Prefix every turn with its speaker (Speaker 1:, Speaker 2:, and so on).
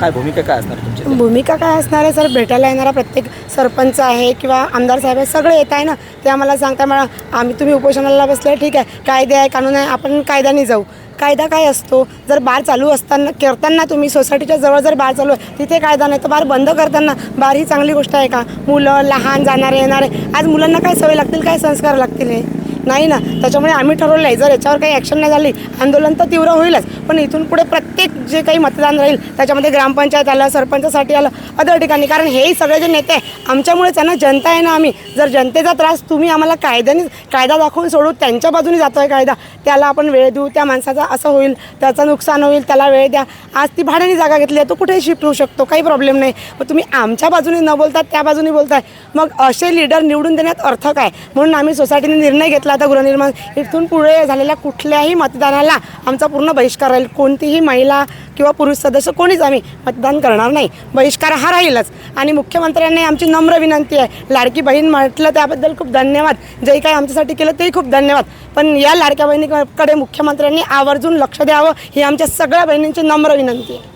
Speaker 1: काय भूमिका काय असणार तुमची
Speaker 2: भूमिका काय असणार आहे? सर भेटायला येणारा प्रत्येक सरपंच आहे किंवा आमदार साहेब आहे सगळे येत आहे ना? ते आम्हाला सांगता मला आम्ही तुम्ही उपोषणाला बसले ठीक आहे. कायदे आहे कानून आहे आपण कायद्याने जाऊ. कायदा काय असतो? जर बार चालू असताना करताना तुम्ही सोसायटीच्या जवळ जर बार चालू आहे तिथे कायदा नाही. तर बार बंद करताना बार ही चांगली गोष्ट आहे का? मुलं लहान जाणारे येणारे. आज मुलांना काय सवय लागतील? काय संस्कार लागतील हे? नाही ना. त्याच्यामुळे आम्ही ठरवलं आहे. जर याच्यावर काही ॲक्शन नाही झाली आंदोलन तर तीव्र होईलच. पण इथून पुढे प्रत्येक जे काही मतदान राहील त्याच्यामध्ये ग्रामपंचायत आलं सरपंचासाठी आलं अदर ठिकाणी. कारण हेही सगळे जे नेते आहे आमच्यामुळेच आहे ना जनता आहे ना आम्ही. जर जनतेचा त्रास तुम्ही आम्हाला कायद्याने कायदा दाखवून सोडू त्यांच्या बाजूने जातो आहे कायदा त्याला आपण वेळ देऊ त्या माणसाचा असं होईल त्याचं नुकसान होईल त्याला वेळ द्या. आज ती भाड्याने जागा घेतली आहे तो कुठेही शिफ्ट होऊ शकतो काही प्रॉब्लेम नाही. मग तुम्ही आमच्या बाजूने न बोलता त्या बाजूने बोलताय. मग असे लीडर निवडून देण्यात अर्थ काय? म्हणून आम्ही सोसायटीने निर्णय घेतला आता गृहनिर्माण इथून पुढे झालेल्या कुठल्याही मतदानाला आमचा पूर्ण बहिष्कार राहील. कोणतीही महिला किंवा पुरुष सदस्य कोणीच आम्ही मतदान करणार नाही. बहिष्कार हा राहीलच. आणि मुख्यमंत्र्यांनी आमची नम्र विनंती आहे. लाडकी बहीण म्हटलं त्याबद्दल खूप धन्यवाद. जे काही आमच्यासाठी केलं तेही खूप धन्यवाद. पण या लाडक्या बहिणीकडे मुख्यमंत्र्यांनी आवर्जून लक्ष द्यावं ही आमच्या सगळ्या बहिणींची नम्र विनंती आहे.